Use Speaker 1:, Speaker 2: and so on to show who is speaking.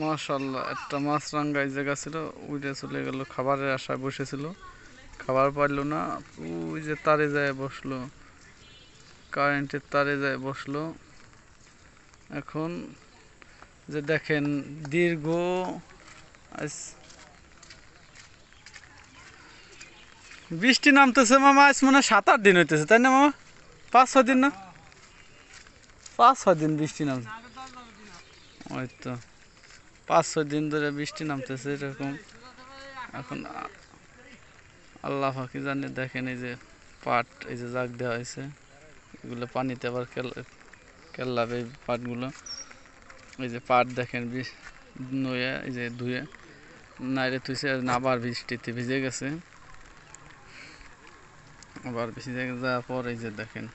Speaker 1: মাশাল্লাহ একটা মাছ রাঙ্গা এই জায়গা ছিল উইটা চলে গেল, খাবারের আশায় বসেছিল। খাবার পাইলো না, ওই যে তারে যায় বসল, কারেন্টের তারে যায় বসল। এখন যে দেখেন, দীর্ঘ বৃষ্টি নামতেছে মামা, আজ মনে সাত আট দিন হইতেছে, তাই না মামা? পাঁচ, ছয় দিন না? পাঁচ, ছয় দিন বৃষ্টি নামছে ওই তো। পাঁচ, ছয় দিন ধরে বৃষ্টি নামতেছে এরকম। এখন আল্লাহ ফাঁকি জানে, দেখেন এই যে পাট, এই যে জাগ দেওয়া হয়েছে, এগুলো পানিতে আবার কেল কেল্লাবে এই পাটগুলো। এই যে পাট দেখেন নয়ে, এই যে ধুয়ে নাইরে আর আবার বৃষ্টিতে ভিজে গেছে। আবার ভিজে যাওয়ার পর এই যে দেখেন